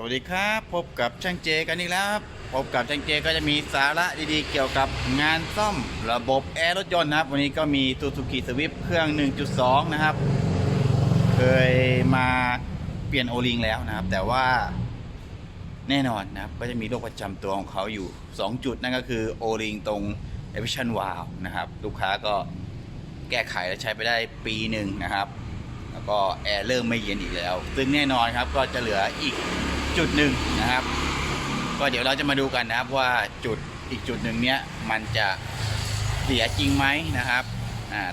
สวัสดีครับพบกับช่างเจกันอีกแล้วครับพบกับช่างเจก็จะมีสาระดีๆ เกี่ยวกับงานซ่อมระบบแอร์รถยนต์นะครับ วันนี้ก็มี Suzuki Swift เครื่อง 1.2 นะครับ เคยมาเปลี่ยนโอลิงแล้วนะครับ แต่ว่าแน่นอนนะครับ ก็จะมีโรคประจำตัวของเขาอยู่ 2 จุดนั่นก็คือโอลิงตรง e v i s i o n Valve นะครับ ลูกค้าก็แก้ไขและใช้ไปได้ปีหนึ่งนะครับ แล้วก็แอร์เริ่มไม่เย็นอีกแล้ว ซึ่งแน่นอนครับก็จะเหลืออีก จุดหนึ่งนะครับ ก็เดี๋ยวเราจะมาดูกันนะครับว่าจุดอีกจุดหนึ่งเนี้ยมันจะเสียจริงไหมนะครับ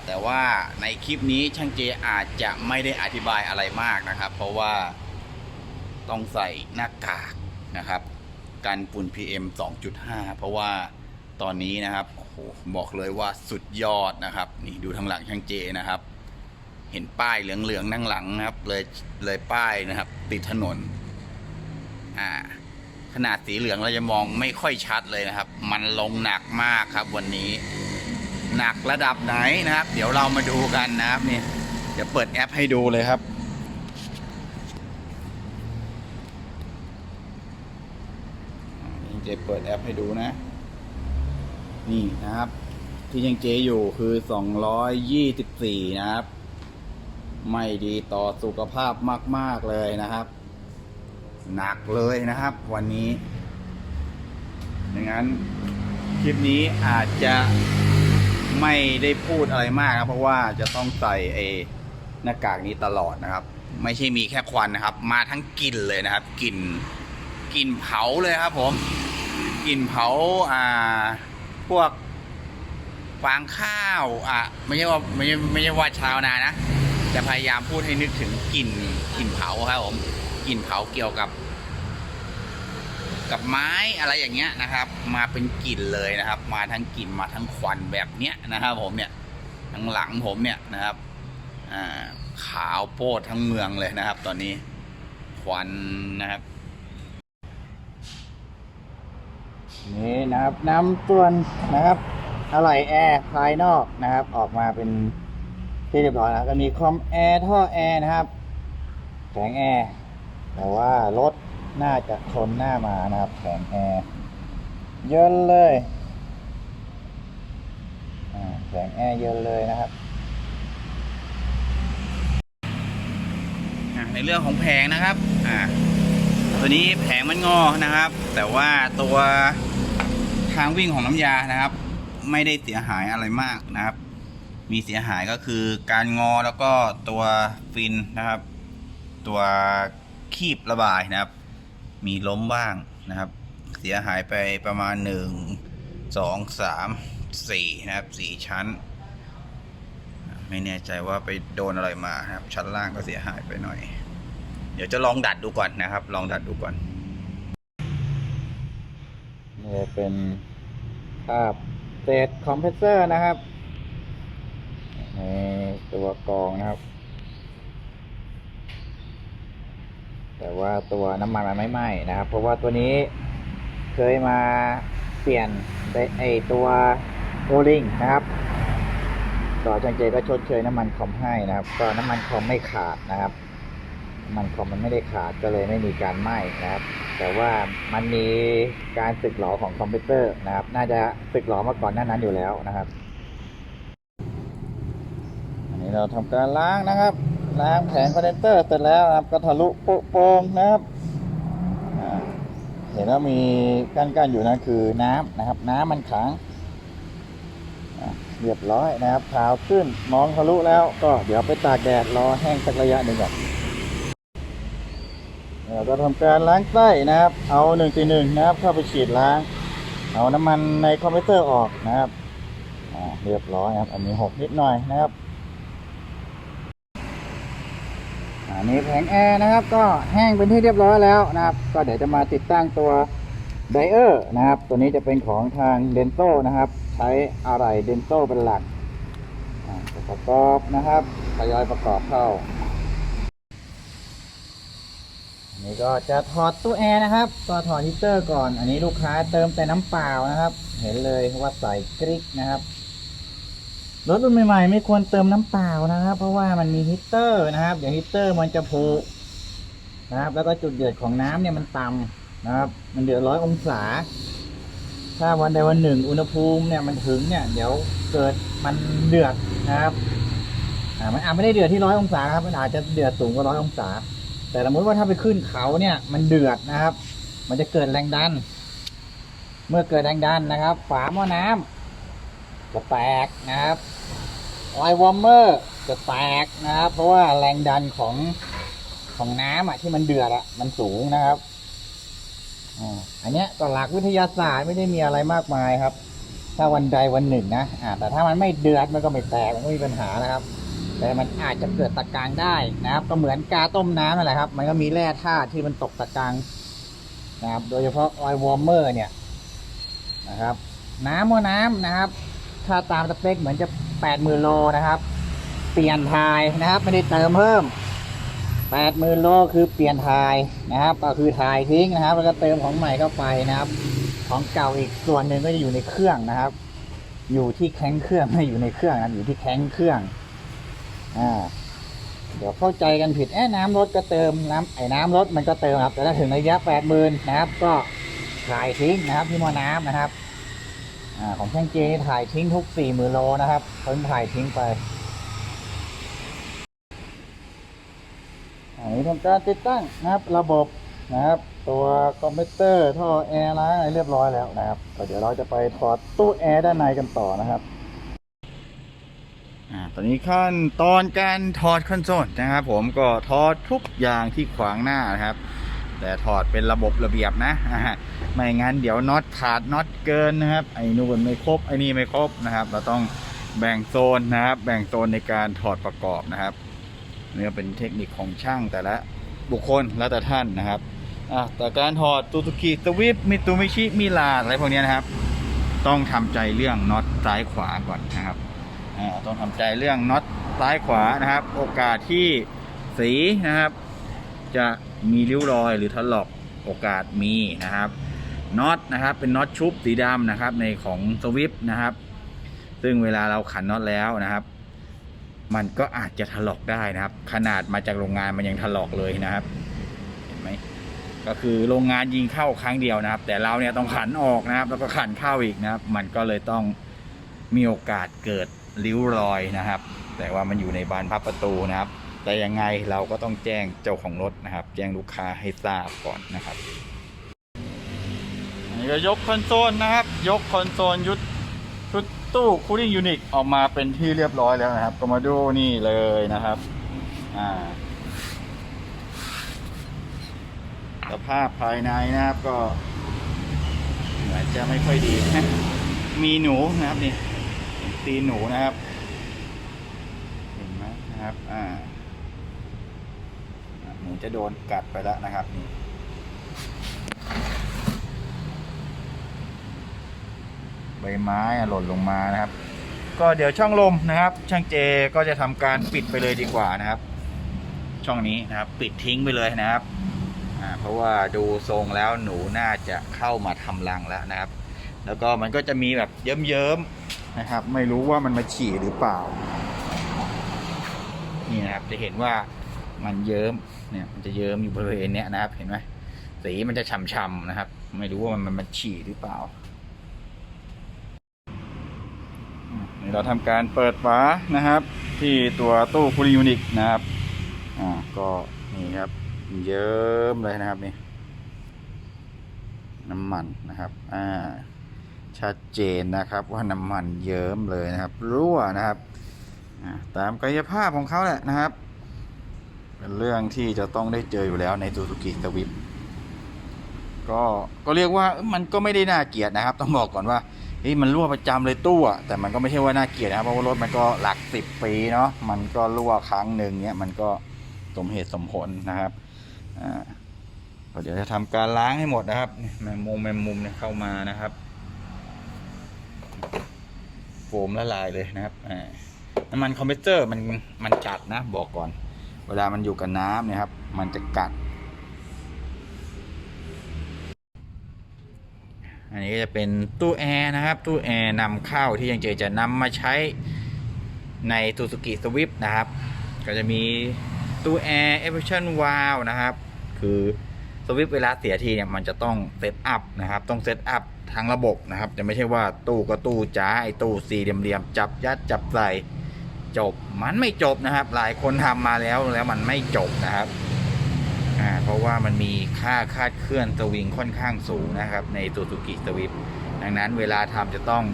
แต่ว่าในคลิปนี้ช่างเจอาจจะไม่ได้อธิบายอะไรมากนะครับ เพราะว่าต้องใส่หน้ากากนะครับกันฝุ่น PM 2.5 เพราะว่าตอนนี้นะครับโอ้โหบอกเลยว่าสุดยอดนะครับ นี่ดูทางหลังช่างเจนะครับ เห็นป้ายเหลืองๆนั่งหลังนะครับ เลยเลยป้ายนะครับ ติดถนน อ่า ขนาดสีเหลืองเราจะมองไม่ค่อยชัดเลยนะครับ มันลงหนักมากครับวันนี้ หนักระดับไหนนะครับ เดี๋ยวเรามาดูกันนะครับนี่เดี๋ยวเปิดแอปให้ดูเลยครับเจเปิดแอปให้ดูนะ นี่นะครับ ที่ยังเจอยู่คือ 224 นะครับ ไม่ดีต่อสุขภาพมาก ๆ เลยนะครับ หนักเลยนะครับ วันนี้ดังนั้นคลิปนี้อาจจะไม่ได้พูดอะไรมากครับเพราะว่าจะต้องใส่ไอ้หน้ากากนี้ตลอดนะครับ ไม่ใช่มีแค่ควันนะครับ มาทั้งกลิ่นเลยนะครับกลิ่นกลิ่นเผาเลยครับ ผมกลิ่นเผาอ่าพวกฟางข้าวอะไม่ใช่ว่าไม่ใช่ไม่ใช่ว่าชาวนานะจะพยายามพูดให้นึกถึงกลิ่นกลิ่นเผาครับผม กลิ่นเผาเกี่ยวกับ กับไม้อะไรอย่างเงี้ยนะครับ มาเป็นกลิ่นเลยนะครับ มาทั้งกลิ่นมาทั้งควันแบบเนี้ยนะครับ ผมเนี่ยทั้งหลังผมเนี่ยนะครับอ่าขาวโพดทั้งเมืองเลยนะครับ ตอนนี้ควันนะครับนี่นะครับน้ำต้วนนะครับอะไหล่แอร์ภายนอกนะครับ ออกมาเป็นที่เรียบร้อยแล้วก็มีคอมแอร์ท่อแอร์นะครับแผงแอร์ แต่ว่ารถน่าจะชนหน้ามานะครับแผงแอร์เยินเลยแผงแอร์เยินเลยนะครับในเรื่องของแผงนะครับอ่าตัวนี้แผงมันงอนะครับ แต่ว่าตัวทางวิ่งของน้ำยานะครับ ไม่ได้เสียหายอะไรมากนะครับ มีเสียหายก็คือการงอแล้วก็ตัวฟินนะครับ ตัว คีบระบายนะครับ มีล้มบ้างนะครับ เสียหายไปประมาณหนึ่งสองสามสี่นะครับสี่ชั้น ไม่แน่ใจว่าไปโดนอะไรมาครับ ชั้นล่างก็เสียหายไปหน่อย เดี๋ยวจะลองดัดดูก่อนนะครับ ลองดัดดูก่อนนี่เป็นภาพเศษคอมเพรสเซอร์นะครับในตัวกรองนะครับ แต่ว่าตัวน้ำมันมันไม่ไหม้นะครับ เพราะว่าตัวนี้เคยมาเปลี่ยนได้ไอตัวโอลิงนะครับ ต่อจังเจก็ชดเชยน้ำมันคอมให้นะครับ ก็น้ำมันคอมไม่ขาดนะครับน้ำมันคอมมันไม่ได้ขาดก็เลยไม่มีการไหม้นะครับ แต่ว่ามันมีการสึกหรอของคอมพิวเตอร์นะครับ น่าจะสึกหรอมาก่อนหน้านั้นอยู่แล้วนะครับ อันนี้เราทำการล้างนะครับ ล้างแผงคอนเดนเตอร์เสร็จแล้วนะครับก็ทะลุโป๊โปงนะครับเห็นว่ามีกั้นๆอยู่นั่นคือน้ำนะครับ น้ำมันขังเรียบร้อยนะครับขาวขึ้นมองทะลุแล้วก็เดี๋ยวไปตากแดดรอแห้งสักระยะหนึ่งก่อนเราก็ทำการล้างไส้นะครับ เอา1นึ่งตีหนึ่งนะครับ เข้าไปฉีดล้าง เอาน้ำมันในคอมพิวเตอร์ออกนะครับเรียบร้อยครับ อันนี้หกนิดหน่อยนะครับ อั นนี้แผงแอร์นะครับ ก็แห้งเป็นที่เรียบร้อยแล้วนะครับ ก็เดี๋ยวจะมาติดตั้งตัวไดเออร์นะครับ ตัวนี้จะเป็นของทางเดนโซนะครับ ใช้อะไรเดนโซเป็นหลักประกอบนะครับทยอยประกอบเข้าอันนี้ก็จะถอดตู้แอร์นะครับ ก็ถอดฮีเตอร์ก่อน อันนี้ลูกค้าเติมแต่น้ำเปล่านะครับ เห็นเลยว่าใส่กริกนะครับ รถรุ่นใหม่ๆ ไม่ควรเติมน้ำเปล่านะครับ เพราะว่ามันมีฮีตเตอร์นะครับเดี๋ยวฮีตเตอร์มันจะผุนะครับ แล้วก็จุดเดือดของน้ำเนี่ยมันต่ำนะครับ มันเดือดร้อยองศา ถ้าวันใดวันหนึ่งอุณหภูมิเนี่ยมันถึงเนี่ย เดี๋ยวเกิดมันเดือดนะครับอ่ามันอาจไม่ได้เดือดที่ร้อยองศาครับ มันอาจจะเดือดสูงกว่าร้อยองศา แต่สมมติว่าถ้าไปขึ้นเขาเนี่ย มันเดือดนะครับ มันจะเกิดแรงดัน เมื่อเกิดแรงดันนะครับ ฝาหม้อน้ำ จะแตกนะครับออยวอร์มเมอร์จะแตกนะครับ เพราะว่าแรงดันของของน้ำอะที่มันเดือดอะมันสูงนะครับอันเนี้ยก็หลักวิทยาศาสตร์ไม่ได้มีอะไรมากมายครับ ถ้าวันใดวันหนึ่งนะอ่าแต่ถ้ามันไม่เดือดมันก็ไม่แตกมันก็ไม่มีปัญหานะครับ แต่มันอาจจะเกิดตะกางได้นะครับ ก็เหมือนกาต้มน้ำนั่นแหละครับ มันก็มีแร่ธาตุที่มันตกตะกางนะครับ โดยเฉพาะออยวอร์มเมอร์เนี่ยนะครับ น้ำว่าน้ำนะครับ ถ้าตามสเปคเหมือนจะแปดหมื่นโลนะครับ เปลี่ยนทายนะครับ ไม่ได้เติมเพิ่มแปดหมื่นโลคือเปลี่ยนทายนะครับ ก็คือทายทิ้งนะครับ แล้วก็เติมของใหม่เข้าไปนะครับ ของเก่าอีกส่วนหนึ่งก็จะอยู่ในเครื่องนะครับ อยู่ที่แข้งเครื่องไม่อยู่ในเครื่องนะอยู่ที่แข้งเครื่องอ่าเดี๋ยวเข้าใจกันผิดแอะน้ำรถก็เติมน้ำไอ้น้ำรถมันก็เติมครับ แต่ถ้าถึงระยะแปดหมื่นนะครับ ก็ถ่ายทิ้งนะครับที่มอน้ำนะครับ อ่าของช่างเจนี่ถ่ายทิ้งทุกสี่หมื่นโลนะครับเพิ่งถ่ายทิ้งไปอันนี้ทำการติดตั้งนะครับระบบนะครับ ตัวคอมพิวเตอร์ท่อแอร์ล้างอะไรเรียบร้อยแล้วนะครับก็เดี๋ยวเราจะไปถอดตู้แอร์ด้านในกันต่อนะครับอ่าตอนนี้ขั้นตอนการถอดคอนโซลนะครับ ผมก็ถอดทุกอย่างที่ขวางหน้านะครับ แต่ถอดเป็นระบบระเบียบนะอ่าไม่งั้นเดี๋ยวน็อตขาดน็อตเกินนะครับ ไอ้นู่นไม่ครบไอ้นี่ไม่ครบนะครับ เราต้องแบ่งโซนนะครับ แบ่งโซนในการถอดประกอบนะครับนี่ก็เป็นเทคนิคของช่างแต่ละบุคคลแล้วแต่ท่านนะครับอะแต่การถอดตูตุกิสวิฟมิตูมิชิมิลาอะไรพวกนี้นะครับ ต้องทำใจเรื่องน็อตซ้ายขวาก่อนนะครับอ่าต้องทำใจเรื่องน็อตซ้ายขวานะครับ โอกาสที่สีนะครับ จะ มีริ้วรอยหรือถลอกโอกาสมีนะครับน็อตนะครับเป็นน็อตชุบสีดำนะครับในของสวิฟนะครับ ซึ่งเวลาเราขันน็อตแล้วนะครับ มันก็อาจจะถลอกได้นะครับ ขนาดมาจากโรงงานมันยังถลอกเลยนะครับเห็นไหมก็คือโรงงานยิงเข้าครั้งเดียวนะครับ แต่เราเนี่ยต้องขันออกนะครับ แล้วก็ขันเข้าอีกนะครับ มันก็เลยต้องมีโอกาสเกิดริ้วรอยนะครับ แต่ว่ามันอยู่ในบานพับประตูนะครับ แต่ยังไงเราก็ต้องแจ้งเจ้าของรถนะครับ แจ้งลูกค้าให้ทราบก่อนนะครับอันนี้ก็ยกคอนโซลนะครับ ยกคอนโซลยุดชุดตู้คูลิ่งยูนิตออกมาเป็นที่เรียบร้อยแล้วนะครับ ก็มาดูนี่เลยนะครับอ่าสภาพภายในนะครับก็เหมือนจะไม่ค่อยดีมีหนูนะครับนี่ตีหนูนะครับ เห็นไหมนะครับ อ่า นูจะโดนกัดไปแล้วนะครับนี่ใบไม้หล่นลงมานะครับ ก็เดี๋ยวช่องลมนะครับ ช่างเจก็จะทำการปิดไปเลยดีกว่านะครับ ช่องนี้นะครับ ปิดทิ้งไปเลยนะครับเพราะว่าดูทรงแล้วหนูน่าจะเข้ามาทำรังแล้วนะครับ แล้วก็มันก็จะมีแบบเยิ้มๆนะครับ ไม่รู้ว่ามันมาฉี่หรือเปล่า นี่นะครับจะเห็นว่า มันเยิ้มเนี่ยมันจะเยิ้มอยู่บริเวณเนี้ยนะครับ เห็นไหมสีมันจะฉ่ำๆนะครับ ไม่รู้ว่ามันมันมันฉี่หรือเปล่านี่เราทำการเปิดฝานะครับ ที่ตัวตู้คูลิยูนิกนะครับอ่าก็นี่ครับเยิ้มเลยนะครับนี่น้ำมันนะครับอ่าชัดเจนนะครับว่าน้ำมันเยิ้มเลยนะครับรั่วนะครับตามกายภาพของเขาแหละนะครับ เป็นเรื่องที่จะต้องได้เจออยู่แล้วใน Suzuki Swift ก็ก็เรียกว่ามันก็ไม่ได้น่าเกลียดนะครับ ต้องบอกก่อนว่าเฮ้ยมันรั่วประจำเลยตู้อะแต่มันก็ไม่ใช่ว่าน่าเกลียดนะครับเพราะว่ารถมันก็หลักสิบปีเนาะมันก็รั่วครั้งหนึ่งเนี้ยมันก็สมเหตุสมผลนะครับอ่าเดี๋ยวจะทำการล้างให้หมดนะครับแมงมุมแมงมุมเนี่ยเข้ามานะครับ โฟมละลายเลยนะครับอ่าน้ำมันคอมเพรสเซอร์มันมันจัดนะบอกก่อน เวลามันอยู่กับน้ำเนี่ยครับ มันจะกัด อันนี้ก็จะเป็นตู้แอร์นะครับ ตู้แอร์นำเข้าที่ยังเจจะนำมาใช้ใน Suzuki Swift นะครับ ก็จะมีตู้แอร์ e v a t i o n Valve นะครับ คือสวิตเวลาเสียทีเนี่ยมันจะต้องเซตอัพนะครับ ต้องเซตอัพทั้งระบบนะครับ จะไม่ใช่ว่าตู้ก็ตู้จ้าไอตู้สี่เหลี่ยมๆจับยัดจับใส่ จบ มันไม่จบนะครับ หลายคนทำมาแล้วแล้วมันไม่จบนะครับอ่าเพราะว่ามันมีค่าคาดเคลื่อนสวิงค่อนข้างสูงนะครับ ในซูซูกิสวิฟดังนั้นเวลาทำจะต้อง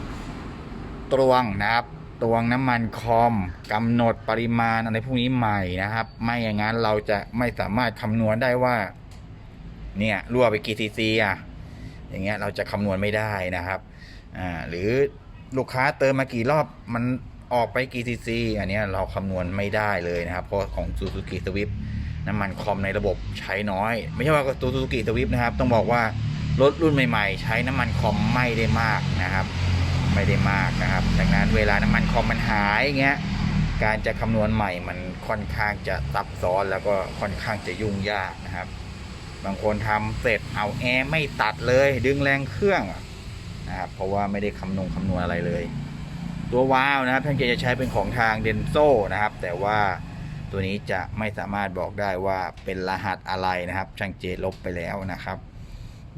ตวงนะครับตวงน้ำมันคอมกำหนดปริมาณอะไรพวกนี้ใหม่นะครับ ไม่อย่างนั้นเราจะไม่สามารถคำนวณได้ว่า เนี่ยรั่วไปกี่ซีซีอะอย่างเงี้ยเราจะคำนวณไม่ได้นะครับอ่าหรือลูกค้าเติมมากี่รอบมัน ออกไปกี่ซีซีอันนี้เราคำนวณไม่ได้เลยนะครับ เพราะของ Suzuki Swift น้ำมันคอมในระบบใช้น้อย ไม่ใช่ว่าตัว Suzuki Swift นะครับ ต้องบอกว่ารถรุ่นใหม่ๆ ใช้น้ำมันคอมไม่ได้มากนะครับ ไม่ได้มากนะครับดังนั้นเวลาน้ำมันคอมมันหายอย่างเงี้ยการจะคำนวณใหม่มันค่อนข้างจะซับซ้อนแล้วก็ค่อนข้างจะยุ่งยากนะครับ บางคนทำเสร็จเอาแอร์ไม่ตัดเลย ดึงแรงเครื่องนะครับเพราะว่าไม่ได้คำนวณคำนวณอะไรเลย ตัววาล์วนะครับท่านเจจะใช้เป็นของทางเดนโซนะครับ แต่ว่าตัวนี้จะไม่สามารถบอกได้ว่าเป็นรหัสอะไรนะครับ ช่างเจลบไปแล้วนะครับ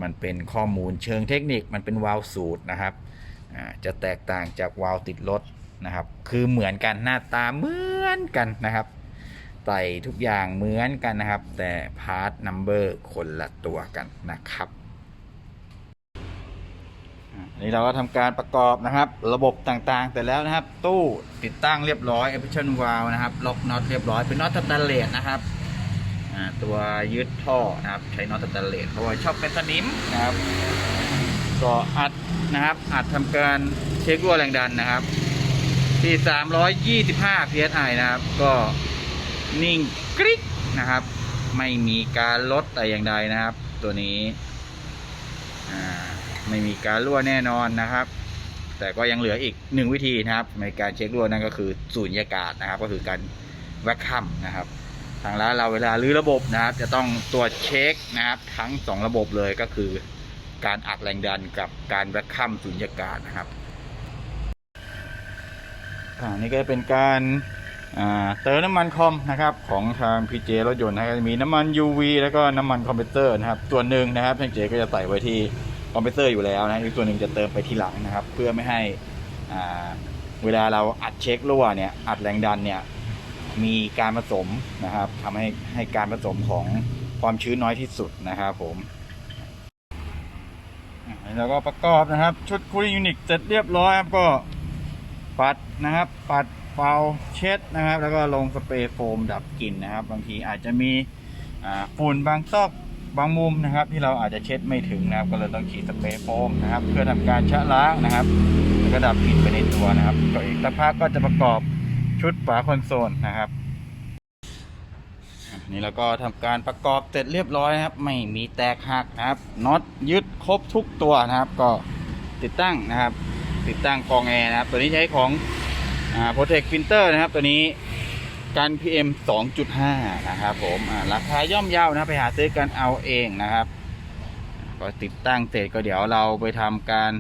มันเป็นข้อมูลเชิงเทคนิคมันเป็นวาล์วสูตรนะครับจะแตกต่างจากวาล์วติดรถนะครับ คือเหมือนกันหน้าตาเหมือนกันนะครับใส่ทุกอย่างเหมือนกันนะครับ แต่พาร์ทนัมเบอร์คนละตัวกันนะครับ นนี้เราก็ทำการประกอบนะครับ ระบบต่างๆ แต่แล้วนะครับ ตู้ติดตั้งเรียบร้อย a p p r e s s i o n valve นะครับล็อกน็อตเรียบร้อยเป็นน็อตสแตนเลสนะครับตัวยึดท่อนะครับ ใช้น็อตสแตนเลสเพราะว่าชอบเป็นสนิมนะครับก็อัดนะครับอัดทำการเช็ครั่วแรงดันนะครับ ที่ 325 psi นะครับ ก็นิ่งกริ๊กนะครับ ไม่มีการลดแต่อย่างใดนะครับ ตัวนี้อ่า ไม่มีการรั่วแน่นอนนะครับ แต่ก็ยังเหลืออีกหนึ่งวิธีนะครับ ในการเช็ครั่วนั่นก็คือสูญญากาศนะครับ ก็คือการแวคคัมนะครับ ทางร้านเราเวลารื้อระบบนะครับ จะต้องตรวจเช็คนะครับ ทั้งสองระบบเลยก็คือ การอัดแรงดันกับการแวคคัมสูญญากาศนะครับอ่านี่ก็จะเป็นการเติมน้ำมันคอมนะครับของทาง PJ รถยนต์นะครับมีน้ำมัน UV แล้วก็น้ำมันคอมเพรสเซอร์นะครับ ส่วนหนึ่งนะครับทางเจก็จะใส่ไว้ที่ คอมเพรสเซอร์อยู่แล้วนะอีกส่วนหนึ่งจะเติมไปทีหลังนะครับ เพื่อไม่ให้อ่าเวลาเราอัดเช็ครั่วเนี่ยอัดแรงดันเนี่ยมีการผสมนะครับทำให้ให้การผสมของความชื้นน้อยที่สุดนะครับผมแล้วก็ประกอบนะครับ ชุดคูลิ่งยูนิตเสร็จเรียบร้อยครับก็ปัดนะครับ ปัดเป่าเช็ดนะครับ แล้วก็ลงสเปรย์โฟมดับกลิ่นนะครับ บางทีอาจจะมีฝุ่นบางซอก บางมุมนะครับที่เราอาจจะเช็ดไม่ถึงนะครับ ก็เลยต้องฉีดสเปรย์โฟมนะครับ เพื่อทำการชะล้างนะครับแล้วก็ดับกลิ่นไปในตัวนะครับก็อีกสักพักก็จะประกอบชุดฝาคอนโซลนะครับนี่เราก็ทำการประกอบเสร็จเรียบร้อยนะครับ ไม่มีแตกหักนะครับน็อตยึดครบทุกตัวนะครับ ก็ติดตั้งนะครับ ติดตั้งกองแอร์นะครับ ตัวนี้ใช้ของอ่า Protect Filter นะครับ ตัวนี้ กัน PM 2.5 นะครับผมราคาย่อมเยานะไปหาซื้อกันเอาเองนะครับก็ติดตั้งเสร็จก็เดี๋ยวเราไปทำการ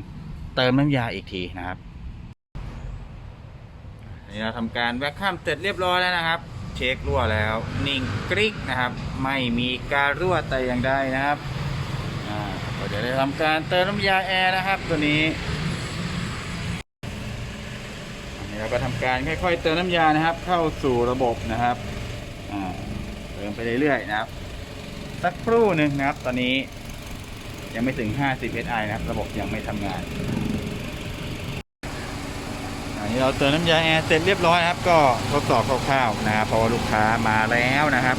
เติมน้ำยาอีกทีนะครับนี่เราทำการแวคคัมเสร็จเรียบร้อยแล้วนะครับ เช็ครั่วแล้วนิ่งกริ๊กนะครับ ไม่มีการรั่วแต่อย่างใดนะครับก็เดี๋ยวได้ทำการเติมน้ำยาแอร์นะครับ ตัวนี้ อั นนี้เราก็ทำการค่อยๆเติมน้ำยานะครับ เข้าสู่ระบบนะครับเติมไปเรื่อยๆนะครับ สักครู่หนึ่งนะครับ ตอนนี้ยังไม่ถึง 50 SI นะครับ ระบบยังไม่ทำงานอันนี้เราเติมน้ำยาแอร์เสร็จเรียบร้อยนะครับ ก็ทดสอบคร่าวๆนะครับเพราะว่าลูกค้ามาแล้วนะครับ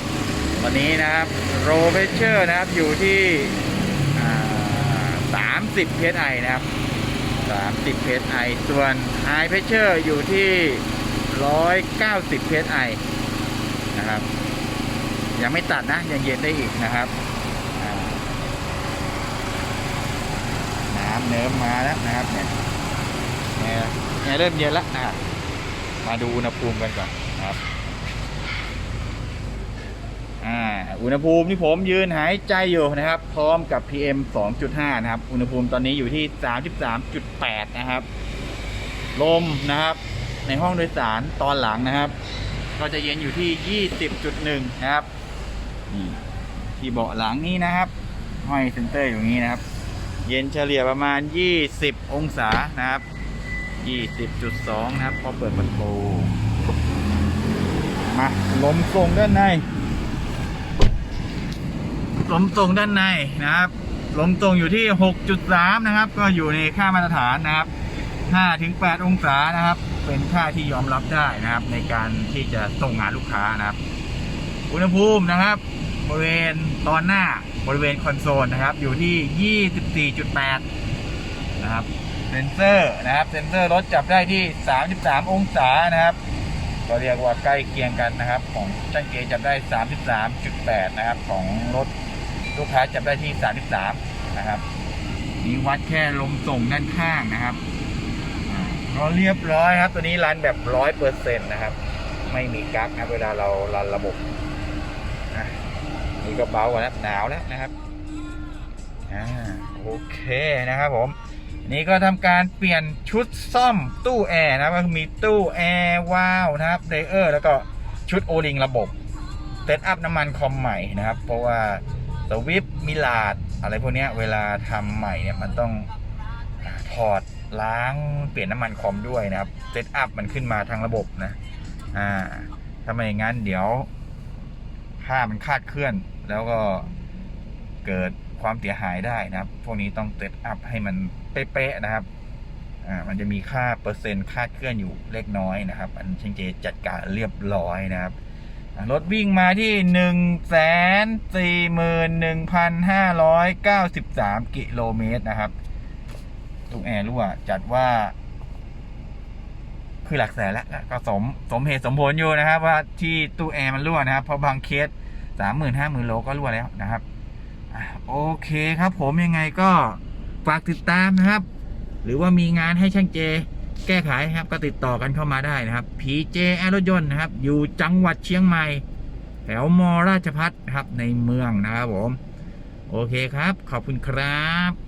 วันนี้นะครับโรเ e เชอร์นะครับอยู่ที่ 30 PSI นะครับ 30 psi ส่วน high pressure อยู่ที่ 190 psi นะครับ ยังไม่ตัดนะ ยังเย็นได้อีกนะครับน้ำเนิ้มมาแล้วนะครับเนี่ยแอร์แอร์เริ่มเย็นแล้วนะครับมาดูอุณหภูมิกันก่อนนะครับ อ่าอุณหภูมิที่ผมยืนหายใจอยู่นะครับ พร้อมกับ PM 2.5 นะครับ อุณหภูมิตอนนี้อยู่ที่ 33.8 นะครับ ลมนะครับ ในห้องโดยสารตอนหลังนะครับ ก็จะเย็นอยู่ที่ 20.1 นะครับนี่ที่เบาะหลังนี้นะครับ ห้อยเซนเตอร์อยู่นี้นะครับ เย็นเฉลี่ยประมาณ 20 องศานะครับ 20.2 นะครับ พอเปิดประตูมาลมส่งด้านใน ลมตรงด้านในนะครับลมตรงอยู่ที่ 6.3 นะครับ ก็อยู่ในค่ามาตรฐานนะครับ5ถึง8องศานะครับ เป็นค่าที่ยอมรับได้นะครับ ในการที่จะส่งงานลูกค้านะครับ อุณหภูมินะครับบริเวณตอนหน้าบริเวณคอนโซลนะครับ อยู่ที่ 24.8 นะครับเซนเซอร์นะครับเซนเซอร์รถจับได้ที่ 33 องศานะครับก็เรียกว่าใกล้เคียงกันนะครับ ของช่างเจจับได้ 33.8 นะครับ ของรถ ลูกค้าจับได้ที่ 33 นะครับ มีวัดแค่ลมส่งด้านข้างนะครับอ่าเรียบร้อยครับ ตัวนี้รันแบบร้อยเปอร์เซ็นต์นะครับ ไม่มีกั๊กนะเวลาเรารันระบบนี่ก็เบากว่าแล้วหนาวแล้วนะครับอ่าโอเคนะครับผมนี่ก็ทำการเปลี่ยนชุดซ่อมตู้แอร์นะครับก็มีตู้แอร์วาวนะครับเดเออร์แล้วก็ชุดโอลิงระบบเซตอัพน้ำมันคอมใหม่นะครับ เพราะว่า สวิปมิลาดอะไรพวกนี้เวลาทำใหม่เนี่ยมันต้องถอดล้างเปลี่ยนน้ำมันคอมด้วยนะครับเซตอัพมันขึ้นมาทางระบบนะอ่าถ้าไม่อย่างนั้นเดี๋ยวผ้ามันคาดเคลื่อน แล้วก็เกิดความเสียหายได้นะครับ พวกนี้ต้องเซตอัพให้มันเป๊ะๆนะครับอ่ามันจะมีค่าเปอร์เซ็นต์คาดเคลื่อนอยู่เล็กน้อยนะครับ อันเชงเจจัดการเรียบร้อยนะครับ รถวิ่งมาที่หนึ่งแสนสี่หมื่นหนึ่งพันห้าร้อยเก้าสิบสามกิโลเมตรนะครับลูกแอร์รั่วจัดว่า คือหลักแสนแล้วก็สมสมเหตุสมผลอยู่นะครับ ว่าที่ตู้แอร์มันรั่วนะครับ เพราะบางเคสสามหมื่นห้าหมื่นโลก็รั่วแล้วนะครับโอเคครับผมยังไงก็ฝากติดตามนะครับ หรือว่ามีงานให้ช่างเจ แก้ไขครับก็ติดต่อกันเข้ามาได้นะครับพีเจแอรถยนต์นะครับ อยู่จังหวัดเชียงใหม่ แถวมราชพัฒนะครับในเมืองนะครับผม โอเคครับ ขอบคุณครับ